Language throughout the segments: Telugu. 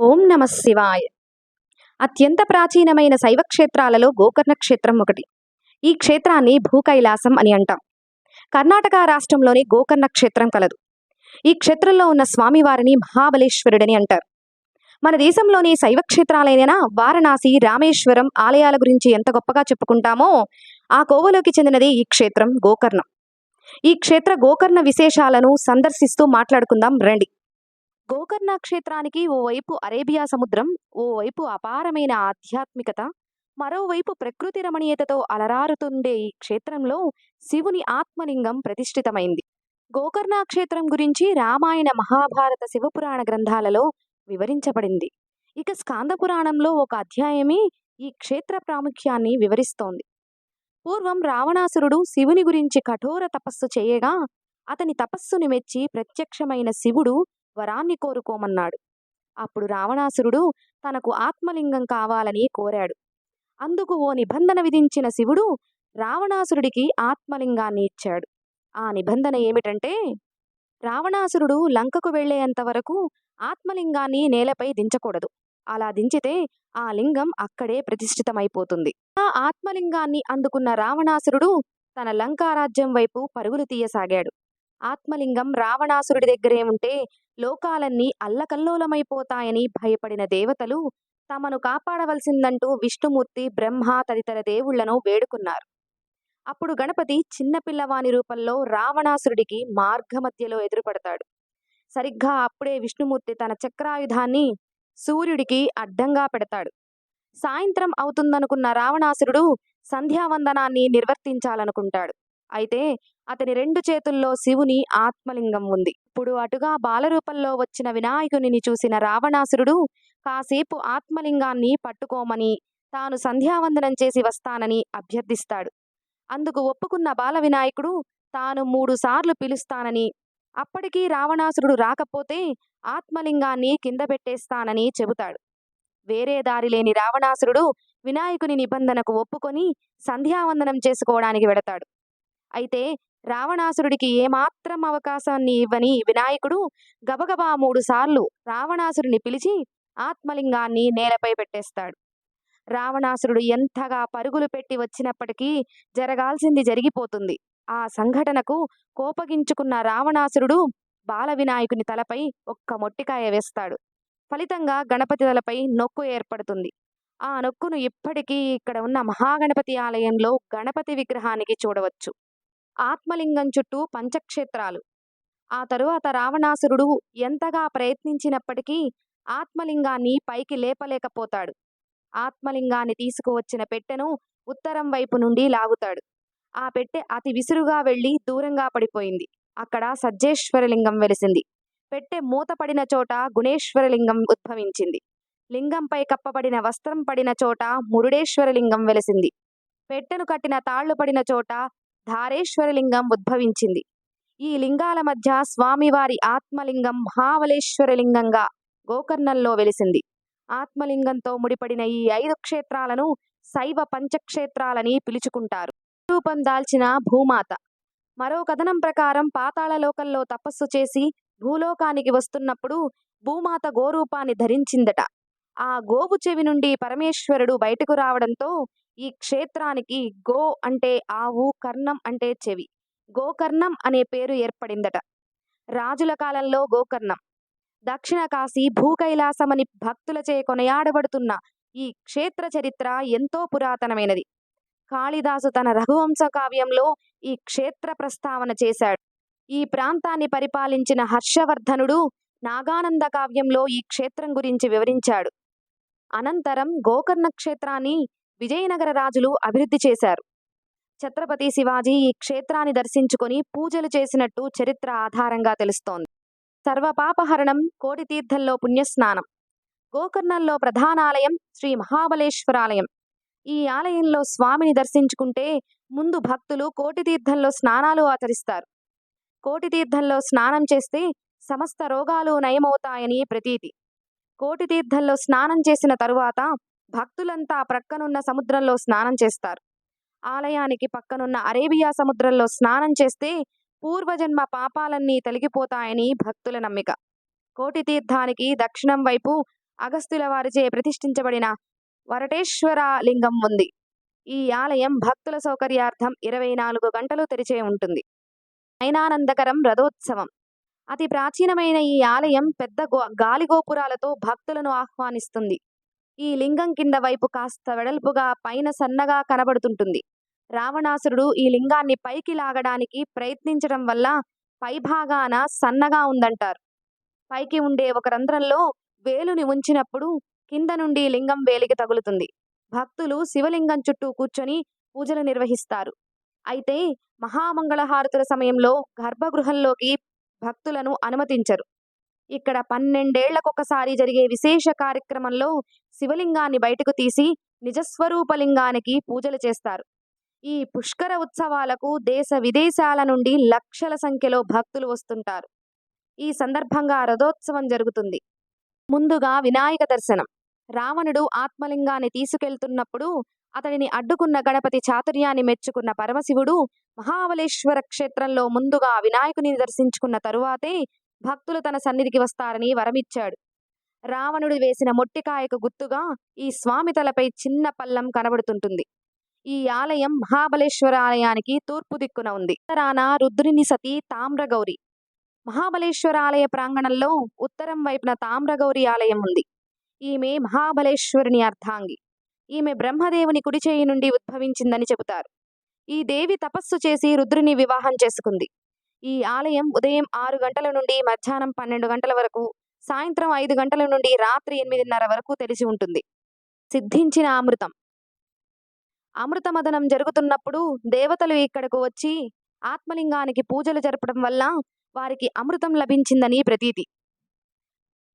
ఓం నమ శివాయ. అత్యంత ప్రాచీనమైన శైవ క్షేత్రాలలో గోకర్ణ క్షేత్రం ఒకటి. ఈ క్షేత్రాన్ని భూకైలాసం అని అంటాం. కర్ణాటక రాష్ట్రంలోని గోకర్ణ క్షేత్రం కలదు. ఈ క్షేత్రంలో ఉన్న స్వామివారిని మహాబలేశ్వరుడని అంటారు. మన దేశంలోని శైవ క్షేత్రాలైన వారణాసి రామేశ్వరం ఆలయాల గురించి ఎంత గొప్పగా చెప్పుకుంటామో ఆ కోవలోకి చెందినది ఈ క్షేత్రం గోకర్ణం. ఈ క్షేత్ర గోకర్ణ విశేషాలను సందర్శిస్తూ మాట్లాడుకుందాం రండి. గోకర్ణ క్షేత్రానికి ఓవైపు అరేబియా సముద్రం ఓవైపు అపారమైన ఆధ్యాత్మికత మరోవైపు ప్రకృతి రమణీయతతో అలరారుతుండే ఈ క్షేత్రంలో శివుని ఆత్మలింగం ప్రతిష్ఠితమైంది. గోకర్ణ క్షేత్రం గురించి రామాయణ మహాభారత శివపురాణ గ్రంథాలలో వివరించబడింది. ఇక స్కాంద పురాణంలో ఒక అధ్యాయమే ఈ క్షేత్ర ప్రాముఖ్యాన్ని వివరిస్తోంది. పూర్వం రావణాసురుడు శివుని గురించి కఠోర తపస్సు చేయగా అతని తపస్సుని మెచ్చి ప్రత్యక్షమైన శివుడు వరాన్ని కోరుకోమన్నాడు. అప్పుడు రావణాసురుడు తనకు ఆత్మలింగం కావాలని కోరాడు. అందుకు ఓ నిబంధన విధించిన శివుడు రావణాసురుడికి ఆత్మలింగాన్ని ఇచ్చాడు. ఆ నిబంధన ఏమిటంటే రావణాసురుడు లంకకు వెళ్ళేంత వరకు ఆత్మలింగాన్ని నేలపై దించకూడదు. అలా దించితే ఆ లింగం అక్కడే ప్రతిష్ఠితమైపోతుంది. ఆ ఆత్మలింగాన్ని అందుకున్న రావణాసురుడు తన లంకారాజ్యం వైపు పరుగులు తీయసాగాడు. ఆత్మలింగం రావణాసురుడి దగ్గరే ఉంటే లోకాలన్నీ అల్లకల్లోలమైపోతాయని భయపడిన దేవతలు తమను కాపాడవలసిందంటూ విష్ణుమూర్తి బ్రహ్మ తదితర దేవుళ్ళను వేడుకున్నారు. అప్పుడు గణపతి చిన్నపిల్లవాని రూపంలో రావణాసురుడికి మార్గమధ్యలో ఎదురుపడతాడు. సరిగ్గా అప్పుడే విష్ణుమూర్తి తన చక్రాయుధాన్ని సూర్యుడికి అడ్డంగా పెడతాడు. సాయంత్రం అవుతుందనుకున్న రావణాసురుడు సంధ్యావందనాన్ని నిర్వర్తించాలనుకుంటాడు. అయితే అతని రెండు చేతుల్లో శివుని ఆత్మలింగం ఉంది. ఇప్పుడు అటుగా బాలరూపంలో వచ్చిన వినాయకునిని చూసిన రావణాసురుడు కాసేపు ఆత్మలింగాన్ని పట్టుకోమని తాను సంధ్యావందనం చేసి వస్తానని అభ్యర్థిస్తాడు. అందుకు ఒప్పుకున్న బాల వినాయకుడు తాను మూడు సార్లు పిలుస్తానని అప్పటికీ రావణాసురుడు రాకపోతే ఆత్మలింగాన్ని కింద పెట్టేస్తానని చెబుతాడు. వేరే దారి లేని రావణాసురుడు వినాయకుని నిబంధనకు ఒప్పుకొని సంధ్యావందనం చేసుకోవడానికి వెడతాడు. అయితే రావణాసురుడికి ఏమాత్రం అవకాశాన్ని ఇవ్వని వినాయకుడు గబగబా మూడు సార్లు రావణాసురుని పిలిచి ఆత్మలింగాన్ని నేలపై పెట్టేస్తాడు. రావణాసురుడు ఎంతగా పరుగులు పెట్టి వచ్చినప్పటికీ జరగాల్సింది జరిగిపోతుంది. ఆ సంఘటనకు కోపగించుకున్న రావణాసురుడు బాల వినాయకుని తలపై ఒక్క మొట్టికాయ వేస్తాడు. ఫలితంగా గణపతి తలపై నొక్కు ఏర్పడుతుంది. ఆ నొక్కును ఇప్పటికీ ఇక్కడ ఉన్న మహాగణపతి ఆలయంలో గణపతి విగ్రహానికి చూడవచ్చు. ఆత్మలింగం చుట్టూ పంచక్షేత్రాలు. ఆ తరువాత రావణాసురుడు ఎంతగా ప్రయత్నించినప్పటికీ ఆత్మలింగాన్ని పైకి లేపలేకపోతాడు. ఆత్మలింగాన్ని తీసుకువచ్చిన పెట్టెను ఉత్తరం వైపు నుండి లాగుతాడు. ఆ పెట్టె అతి విసురుగా వెళ్ళి దూరంగా పడిపోయింది. అక్కడ సజ్జేశ్వరలింగం వెలిసింది. పెట్టె మూతపడిన చోట గుణేశ్వరలింగం ఉద్భవించింది. లింగంపై కప్పబడిన వస్త్రం పడిన చోట మురుడేశ్వరలింగం వెలిసింది. పెట్టెను కట్టిన తాళ్ళు పడిన చోట ధారేశ్వరలింగం ఉద్భవించింది. ఈ లింగాల మధ్య స్వామివారి ఆత్మలింగం మహాబలేశ్వరలింగంగా గోకర్ణంలో వెలిసింది. ఆత్మలింగంతో ముడిపడిన ఈ ఐదు క్షేత్రాలను శైవ పంచక్షేత్రాలని పిలుచుకుంటారు. రూపం దాల్చిన భూమాత. మరో కథనం ప్రకారం పాతాళలోకంలో తపస్సు చేసి భూలోకానికి వస్తున్నప్పుడు భూమాత గోరూపాన్ని ధరించిందట. ఆ గోవు చెవి నుండి పరమేశ్వరుడు బయటకు రావడంతో ఈ క్షేత్రానికి గో అంటే ఆవు కర్ణం అంటే చెవి. గోకర్ణం అనే పేరు ఏర్పడిందట. రాజుల కాలంలో గోకర్ణం. దక్షిణ కాశీ భూకైలాసమని భక్తులచే కొనయాడబడుతున్న ఈ క్షేత్ర చరిత్ర ఎంతో పురాతనమైనది. కాళిదాసు తన రఘువంశ కావ్యంలో ఈ క్షేత్ర ప్రస్తావన చేశాడు. ఈ ప్రాంతాన్ని పరిపాలించిన హర్షవర్ధనుడు నాగానంద కావ్యంలో ఈ క్షేత్రం గురించి వివరించాడు. అనంతరం గోకర్ణ క్షేత్రాన్ని విజయనగర రాజులు అభివృద్ధి చేశారు. ఛత్రపతి శివాజీ ఈ క్షేత్రాన్ని దర్శించుకొని పూజలు చేసినట్టు చరిత్ర ఆధారంగా తెలుస్తోంది. సర్వపాపహరణం కోటి తీర్థంలో పుణ్యస్నానం గోకర్ణంలో ప్రధానాలయం శ్రీ మహాబలేశ్వరాలయం. ఈ ఆలయంలో స్వామిని దర్శించుకుంటే ముందు భక్తులు కోటి తీర్థంలో స్నానాలు ఆచరిస్తారు. కోటి తీర్థంలో స్నానం చేస్తే సమస్త రోగాలు నయమవుతాయని ప్రతీతి. కోటి తీర్థంలో స్నానం చేసిన తరువాత భక్తులంతా ప్రక్కనున్న సముద్రంలో స్నానం చేస్తారు. ఆలయానికి పక్కనున్న అరేబియా సముద్రంలో స్నానం చేస్తే పూర్వజన్మ పాపాలన్నీ తొలగిపోతాయని భక్తుల నమ్మిక. కోటి తీర్థానికి దక్షిణం వైపు అగస్త్యుల వారిచే ప్రతిష్ఠించబడిన వరటేశ్వర లింగం ఉంది. ఈ ఆలయం భక్తుల సౌకర్యార్థం ఇరవై నాలుగు గంటలు తెరిచే ఉంటుంది. నయనానందకరం రథోత్సవం. అతి ప్రాచీనమైన ఈ ఆలయం పెద్ద గో గాలి గోపురాలతో భక్తులను ఆహ్వానిస్తుంది. ఈ లింగం కింద వైపు కాస్త వెడల్పుగా పైన సన్నగా కనబడుతుంటుంది. రావణాసురుడు ఈ లింగాన్ని పైకి లాగడానికి ప్రయత్నించడం వల్ల పైభాగాన సన్నగా ఉందంటారు. పైకి ఉండే ఒక రంధ్రంలో వేలుని ఉంచినప్పుడు కింద నుండి లింగం వేలికి తగులుతుంది. భక్తులు శివలింగం చుట్టూ కూర్చొని పూజలు నిర్వహిస్తారు. అయితే మహామంగళహారతుల సమయంలో గర్భగృహంలోకి భక్తులను అనుమతించరు. ఇక్కడ పన్నెండేళ్ళకొకసారి జరిగే విశేష కార్యక్రమంలో శివలింగాన్ని బయటకు తీసి నిజస్వరూపలింగానికి పూజలు చేస్తారు. ఈ పుష్కర ఉత్సవాలకు దేశ విదేశాల నుండి లక్షల సంఖ్యలో భక్తులు వస్తుంటారు. ఈ సందర్భంగా రథోత్సవం జరుగుతుంది. ముందుగా వినాయక దర్శనం. రావణుడు ఆత్మలింగాన్ని తీసుకెళ్తున్నప్పుడు అతడిని అడ్డుకున్న గణపతి చాతుర్యాన్ని మెచ్చుకున్న పరమశివుడు మహాబలేశ్వర క్షేత్రంలో ముందుగా వినాయకుని దర్శించుకున్న తరువాతే భక్తులు తన సన్నిధికి వస్తారని వరమిచ్చాడు. రావణుడు వేసిన మొట్టికాయకు గుర్తుగా ఈ స్వామి తలపై చిన్న పల్లం కనబడుతుంటుంది. ఈ ఆలయం మహాబలేశ్వర ఆలయానికి తూర్పు దిక్కున ఉంది. ఉత్తరాన రుద్రుని సతి తామ్రగౌరి. మహాబలేశ్వర ఆలయ ప్రాంగణంలో ఉత్తరం వైపున తామ్రగౌరి ఆలయం ఉంది. ఈమె మహాబలేశ్వరుని అర్ధాంగి. ఈమె బ్రహ్మదేవుని కుడి చేయి నుండి ఉద్భవించిందని చెబుతారు. ఈ దేవి తపస్సు చేసి రుద్రుని వివాహం చేసుకుంది. ఈ ఆలయం ఉదయం ఆరు గంటల నుండి మధ్యాహ్నం పన్నెండు గంటల వరకు సాయంత్రం ఐదు గంటల నుండి రాత్రి ఎనిమిదిన్నర వరకు తెరిచి ఉంటుంది. సిద్ధించిన అమృతం. అమృతమదనం జరుగుతున్నప్పుడు దేవతలు ఇక్కడకు వచ్చి ఆత్మలింగానికి పూజలు జరపడం వల్ల వారికి అమృతం లభించిందని ప్రతీతి.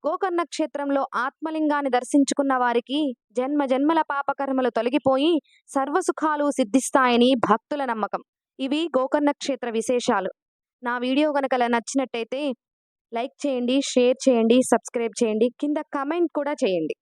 గోకర్ణ క్షేత్రంలో ఆత్మలింగాన్ని దర్శించుకున్న వారికి జన్మ జన్మల పాపకర్మలు తొలగిపోయి సర్వసుఖాలు సిద్ధిస్తాయని భక్తుల నమ్మకం. ఇవి గోకర్ణ క్షేత్ర విశేషాలు. నా వీడియో కనుక నచ్చినట్టయితే లైక్ చేయండి షేర్ చేయండి సబ్స్క్రైబ్ చేయండి. కింద కమెంట్ కూడా చేయండి.